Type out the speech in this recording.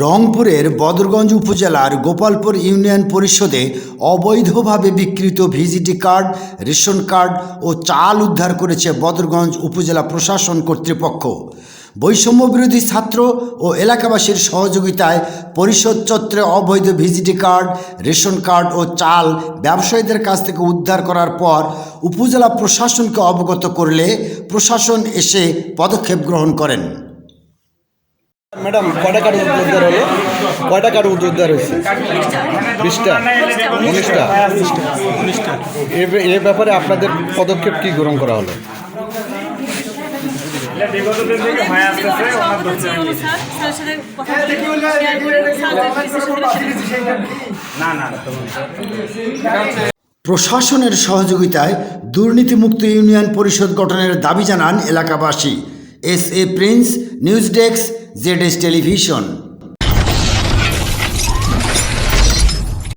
রংপুরের বদরগঞ্জ উপজেলার গোপালপুর ইউনিয়ন পরিষদে অবৈধভাবে বিকৃত ভিজিটি কার্ড, রেশন কার্ড ও চাল উদ্ধার করেছে বদরগঞ্জ উপজেলা প্রশাসন কর্তৃপক্ষ। বৈষম্য বিরোধী ছাত্র ও এলাকাবাসীর সহযোগিতায় পরিষদ চত্রে অবৈধ ভিজিটি কার্ড, রেশন কার্ড ও চাল ব্যবসায়ীদের কাছ থেকে উদ্ধার করার পর উপজেলা প্রশাসনকে অবগত করলে প্রশাসন এসে পদক্ষেপ গ্রহণ করেন। ম্যাডাম, কয়টা কার্ড উদ্ধার হলো কয়টা কার্ড উদ্ধার হয়েছে বিশটা? উনিশটা? এ ব্যাপারে আপনাদের পদক্ষেপ কি গ্রহণ করা হলো? প্রশাসনের সহযোগিতায় দুর্নীতিমুক্ত ইউনিয়ন পরিষদ গঠনের দাবি জানান এলাকাবাসী। S A Prince news desk Z S television.